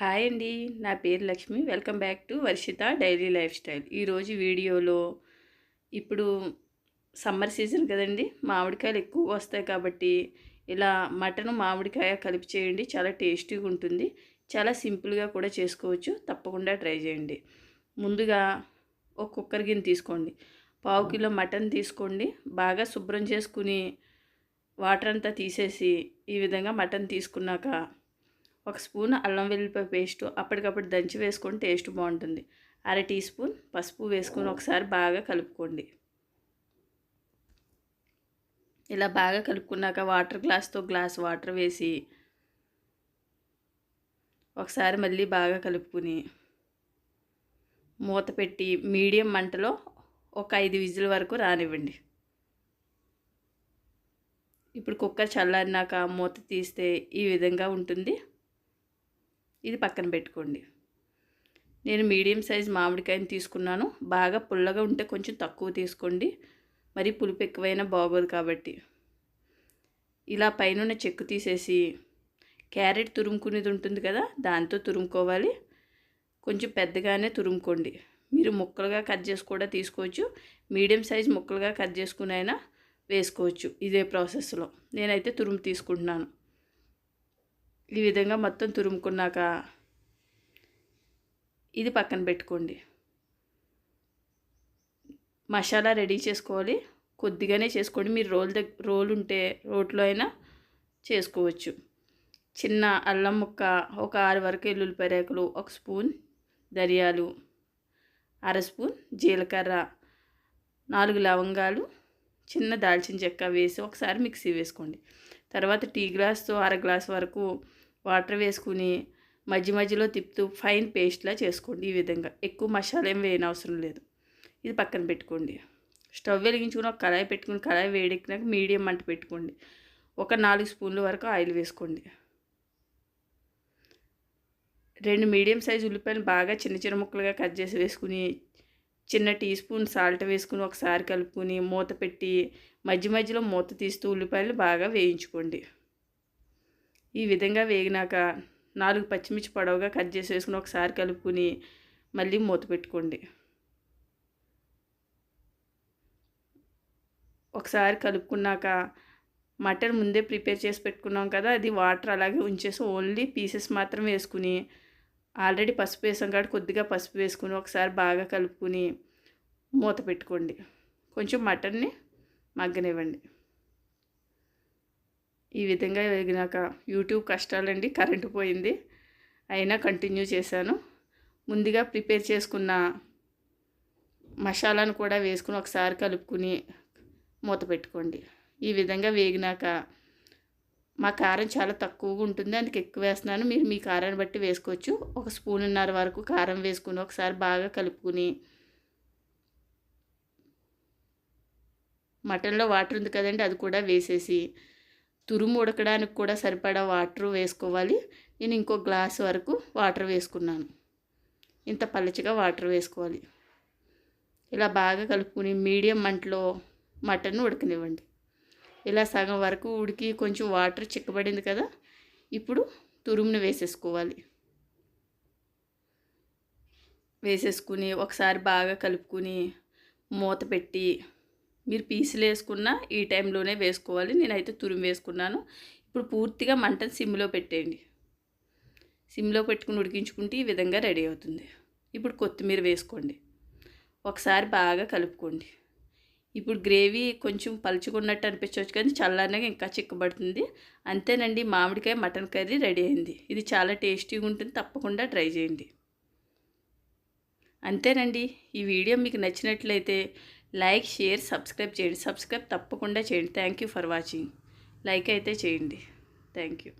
Hi అండి నా పేరు Lakshmi. Welcome back to Varshitha daily lifestyle. ఈరోజు వీడియోలో ఇప్పుడు సమ్మర్ సీజన్ కదండి మామిడికాయలు ఎక్కువ వస్తాయి కాబట్టి ఇలా మటన్ మామిడికాయ కలిపి చేయండి చాలా టేస్టీగా ఉంటుంది. చాలా సింపుల్గా కూడా చేసుకోవచ్చు తప్పకుండా ట్రై చేయండి. ముందుగా ఒక కుక్కర్ గిన్నె తీసుకోండి. పావు కిలో మటన్ తీసుకోండి. బాగా శుభ్రం చేసుకుని వాటర్ అంతా తీసేసి ఈ విధంగా మటన్ తీసుకున్నాక ఒక స్పూన్ అల్లం వెల్లిపాయ పేస్ట్ అప్పటికప్పుడు దంచి వేసుకొని టేస్ట్ బాగుంటుంది. అర టీ స్పూన్ పసుపు వేసుకొని ఒకసారి బాగా కలుపుకోండి. ఇలా బాగా కలుపుకున్నాక వాటర్ గ్లాస్తో గ్లాస్ వాటర్ వేసి ఒకసారి మళ్ళీ బాగా కలుపుకుని మూత పెట్టి మీడియం మంటలో ఒక ఐదు విజిల్ వరకు రానివ్వండి. ఇప్పుడు కుక్కర్ చల్లారినాక మూత తీస్తే ఈ విధంగా ఉంటుంది. ఇది పక్కన పెట్టుకోండి. నేను మీడియం సైజ్ మామిడికాయని తీసుకున్నాను. బాగా పుల్లగా ఉంటే కొంచెం తక్కువ తీసుకోండి. మరి పులుపు ఎక్కువైనా బాగోదు కాబట్టి. ఇలా పైన చెక్కు తీసేసి క్యారెట్ తురుముకునేది ఉంటుంది కదా దాంతో తురుముకోవాలి. కొంచెం పెద్దగానే తురుముకోండి. మీరు ముక్కలుగా కట్ చేసి కూడా తీసుకోవచ్చు. మీడియం సైజ్ ముక్కలుగా కట్ చేసుకునైనా వేసుకోవచ్చు ఇదే ప్రాసెస్లో. నేనైతే తురుము తీసుకుంటున్నాను. ఈ విధంగా మొత్తం తురుముకున్నాక ఇది పక్కన పెట్టుకోండి. మసాలా రెడీ చేసుకోవాలి. కొద్దిగానే చేసుకోండి. మీరు రోల్ దగ్గర రోల్ ఉంటే రోట్లో అయినా చేసుకోవచ్చు. చిన్న అల్లం ముక్క ఒక ఆరు వరకు ఎల్లుల్లిపాయ రేకులు ఒక స్పూన్ ధనియాలు అర స్పూన్ జీలకర్ర నాలుగు లవంగాలు చిన్న దాల్చిన చెక్క వేసి ఒకసారి మిక్సీ వేసుకోండి. తర్వాత టీ గ్లాస్తో అర గ్లాస్ వరకు వాటర్ వేసుకుని మధ్య మధ్యలో తిప్పుతూ ఫైన్ పేస్ట్లా చేసుకోండి ఈ విధంగా. ఎక్కువ మసాలా ఏం వేయనవసరం లేదు. ఇది పక్కన పెట్టుకోండి. స్టవ్ వెలిగించుకుని ఒక కళాయి పెట్టుకుని కళాయి వేడెక్కినాక మీడియం మంట పెట్టుకోండి. ఒక నాలుగు స్పూన్ల వరకు ఆయిల్ వేసుకోండి. రెండు మీడియం సైజు ఉల్లిపాయలు బాగా చిన్న చిన్న ముక్కలుగా కట్ చేసి వేసుకుని చిన్న టీ స్పూన్ సాల్ట్ వేసుకుని ఒకసారి కలుపుకొని మూత పెట్టి మధ్య మధ్యలో మూత తీస్తూ ఉల్లిపాయలు బాగా వేయించుకోండి. ఈ విధంగా వేగినాక నాలుగు పచ్చిమిర్చి పొడవుగా కట్ చేసి వేసుకుని ఒకసారి కలుపుకుని మళ్ళీ మూత పెట్టుకోండి. ఒకసారి కలుపుకున్నాక మటన్ ముందే ప్రిపేర్ చేసి పెట్టుకున్నాం కదా అది వాటర్ అలాగే ఉంచేసి ఓన్లీ పీసెస్ మాత్రం వేసుకుని ఆల్రెడీ పసుపు వేసాం కాబట్టి కొద్దిగా పసుపు వేసుకుని ఒకసారి బాగా కలుపుకుని మూత పెట్టుకోండి. కొంచెం మటన్ని మగ్గనివ్వండి. ఈ విధంగా వేగినాక యూట్యూబ్ కష్టాలండి కరెంటు పోయింది. అయినా కంటిన్యూ చేశాను. ముందుగా ప్రిపేర్ చేసుకున్న మసాలాను కూడా వేసుకుని ఒకసారి కలుపుకుని మూత పెట్టుకోండి. ఈ విధంగా వేగినాక మా కారం చాలా తక్కువగా ఉంటుంది అందుకు ఎక్కువ వేస్తున్నాను. మీరు మీ కారాన్ని బట్టి వేసుకోవచ్చు. ఒక స్పూన్నర వరకు కారం వేసుకుని ఒకసారి బాగా కలుపుకుని మటన్లో వాటర్ ఉంది కదండి అది కూడా వేసేసి తురుము ఉడకడానికి కూడా సరిపడా వాటర్ వేసుకోవాలి. నేను ఇంకో గ్లాస్ వరకు వాటర్ వేసుకున్నాను. ఇంత పలచగా వాటర్ వేసుకోవాలి. ఇలా బాగా కలుపుకుని మీడియం మంటలో మటన్ ఉడకనివ్వండి. ఇలా సగం వరకు ఉడికి కొంచెం వాటర్ చిక్కబడింది కదా ఇప్పుడు తురుమును వేసేసుకోవాలి. వేసేసుకుని ఒకసారి బాగా కలుపుకుని మూత పెట్టి మీరు పీసులు వేసుకున్నా ఈ టైంలోనే వేసుకోవాలి. నేనైతే తురిమి వేసుకున్నాను. ఇప్పుడు పూర్తిగా మంటను సిమ్లో పెట్టేయండి. సిమ్లో పెట్టుకుని ఉడికించుకుంటే ఈ విధంగా రెడీ అవుతుంది. ఇప్పుడు కొత్తిమీర వేసుకోండి. ఒకసారి బాగా కలుపుకోండి. ఇప్పుడు గ్రేవీ కొంచెం పలుచుకున్నట్టు అనిపించవచ్చు కానీ చల్లనగా ఇంకా చిక్కబడుతుంది. అంతేనండి మామిడికాయ మటన్ కర్రీ రెడీ అయింది. ఇది చాలా టేస్టీగా ఉంటుంది. తప్పకుండా ట్రై చేయండి. అంతేనండి. ఈ వీడియో మీకు నచ్చినట్లయితే లైక్ షేర్ సబ్స్క్రైబ్ చేయండి. సబ్స్క్రైబ్ తప్పకుండా చేయండి. Thank you for watching. Like అయితే చేయండి. Thank you.